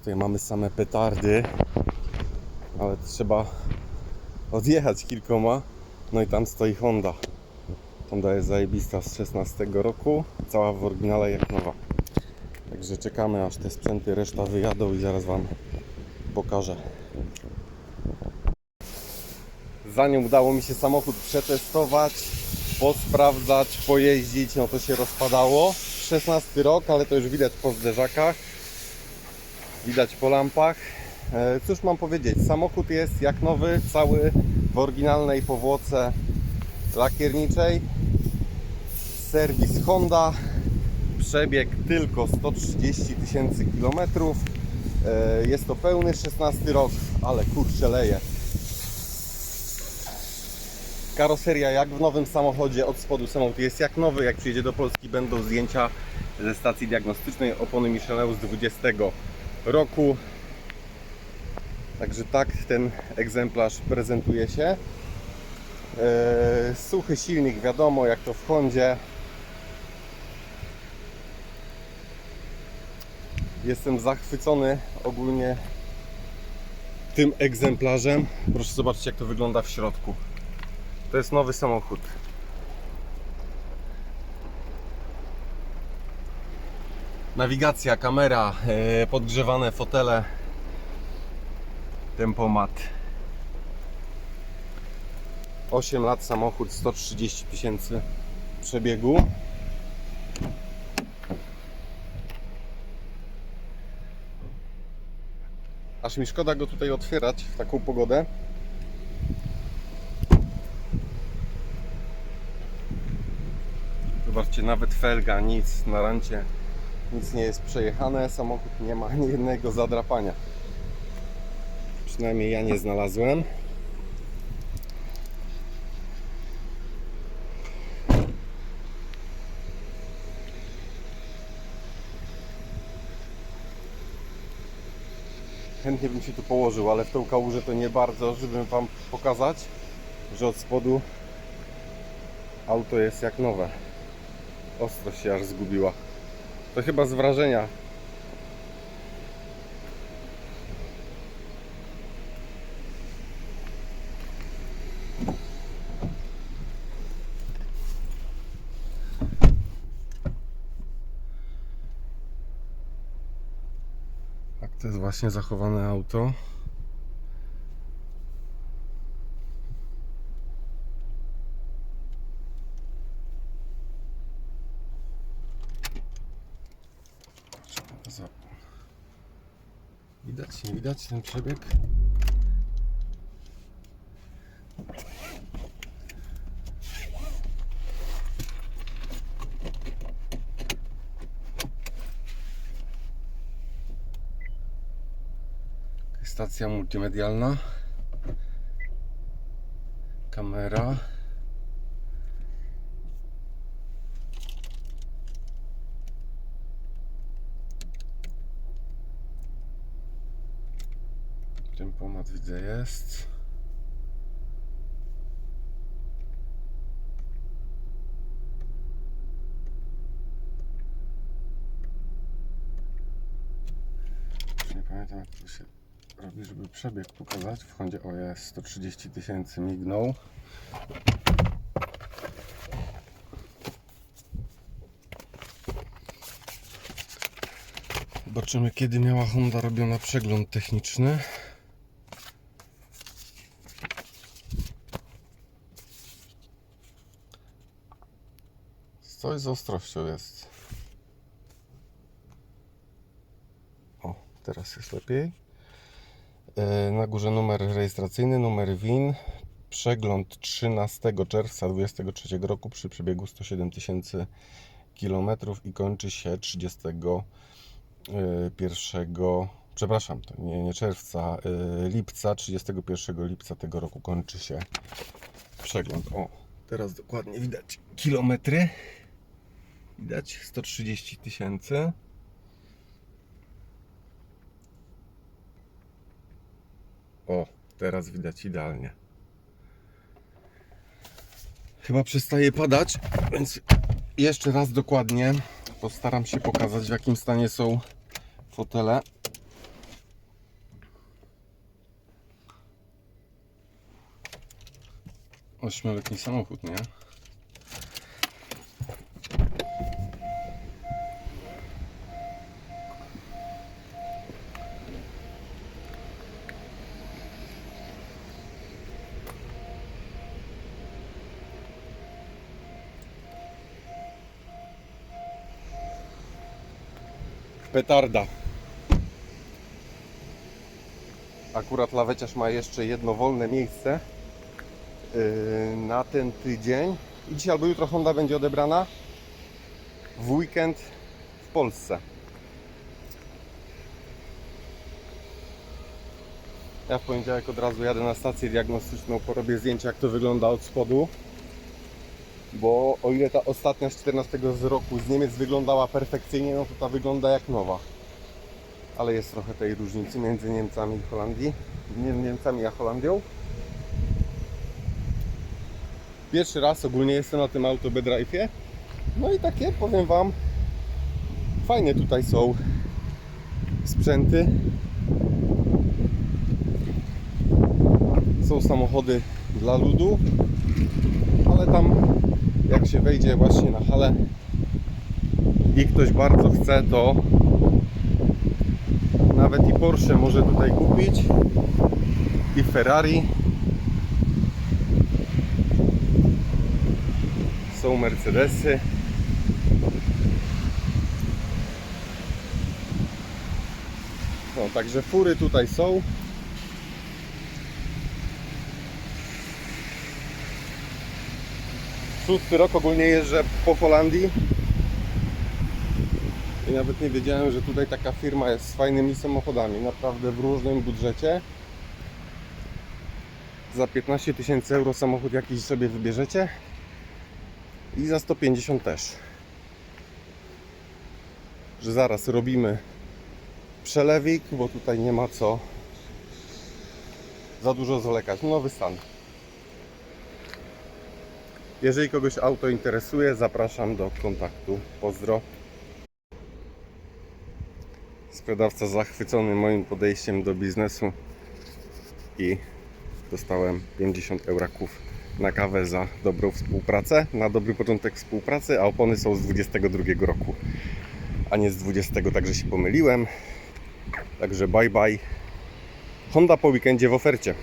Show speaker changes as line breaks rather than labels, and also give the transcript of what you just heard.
Tutaj mamy same petardy, ale trzeba odjechać kilkoma. No i tam stoi Honda. Honda jest zajebista z 16 roku, cała w oryginale jak nowa. Także czekamy aż te sprzęty reszta wyjadą i zaraz Wam pokażę. Zanim udało mi się samochód przetestować, posprawdzać, pojeździć, no to się rozpadało. 16 rok, ale to już widać po zderzakach, widać po lampach. E, Cóż mam powiedzieć, samochód jest jak nowy, cały w oryginalnej powłoce lakierniczej. Serwis Honda, przebieg tylko 130 tysięcy kilometrów. E, Jest to pełny 16 rok, ale kurczę leje. Karoseria jak w nowym samochodzie, od spodu samochód jest jak nowy. Jak przyjedzie do Polski będą zdjęcia ze stacji diagnostycznej opony Michelin z 20 roku. Także tak ten egzemplarz prezentuje się. Eee, Suchy silnik, wiadomo jak to w Hondzie. Jestem zachwycony ogólnie tym egzemplarzem. Proszę zobaczyć jak to wygląda w środku. To jest nowy samochód. Nawigacja, kamera, e, podgrzewane fotele, tempomat. 8 lat samochód, 130 tysięcy przebiegu. Aż mi szkoda go tutaj otwierać w taką pogodę. Zobaczcie, nawet felga, nic na rancie, nic nie jest przejechane. Samochód nie ma ani jednego zadrapania. Przynajmniej ja nie znalazłem. Chętnie bym się tu położył, ale w tą kałużę to nie bardzo, żeby Wam pokazać, że od spodu auto jest jak nowe. Ostrość się aż zgubiła. To chyba z wrażenia. Tak, to jest właśnie zachowane auto. Widać, nie widać ten przebieg? Stacja multimedialna. Kamera. Tempomat widzę jest. Nie pamiętam jak to się robi, żeby przebieg pokazać. W Hondzie o jest 130 tysięcy mignął. Zobaczymy kiedy miała Honda robiona przegląd techniczny. Coś z ostrością jest. O, teraz jest lepiej. E, Na górze numer rejestracyjny, numer WIN. Przegląd 13 czerwca 2023 roku przy przebiegu 107 tysięcy kilometrów i kończy się 31 przepraszam, to nie, nie czerwca, y, lipca, 31 lipca tego roku kończy się przegląd. O, teraz dokładnie widać kilometry. Widać 130 tysięcy. O, teraz widać idealnie. Chyba przestaje padać, więc jeszcze raz dokładnie postaram się pokazać w jakim stanie są fotele. Ośmioletni samochód, nie? Petarda. Akurat laweciarz ma jeszcze jedno wolne miejsce yy, na ten tydzień. I dzisiaj albo jutro Honda będzie odebrana w weekend w Polsce. Ja w poniedziałek od razu jadę na stację diagnostyczną, porobię zdjęcia jak to wygląda od spodu. Bo o ile ta ostatnia z 14 z roku z Niemiec wyglądała perfekcyjnie, no to ta wygląda jak nowa. Ale jest trochę tej różnicy między Niemcami i Holandii. Nie Niemcami a Holandią. Pierwszy raz ogólnie jestem na tym auto Bedrive'ie. No i takie, powiem Wam, fajne tutaj są sprzęty. Są samochody dla ludu, ale tam jak się wejdzie właśnie na halę i ktoś bardzo chce, to nawet i Porsche może tutaj kupić i Ferrari. Są Mercedesy. No, także fury tutaj są szósty rok ogólnie jeżdżę po Holandii i nawet nie wiedziałem, że tutaj taka firma jest z fajnymi samochodami, naprawdę w różnym budżecie. Za 15 tysięcy euro samochód jakiś sobie wybierzecie i za 150 też. Że zaraz robimy przelewik, bo tutaj nie ma co za dużo zwlekać. Nowy stan. Jeżeli kogoś auto interesuje, zapraszam do kontaktu. Pozdro. Sprzedawca zachwycony moim podejściem do biznesu i dostałem 50 euraków na kawę za dobrą współpracę, na dobry początek współpracy, a opony są z 22 roku, a nie z 20, także się pomyliłem. Także bye bye. Honda po weekendzie w ofercie.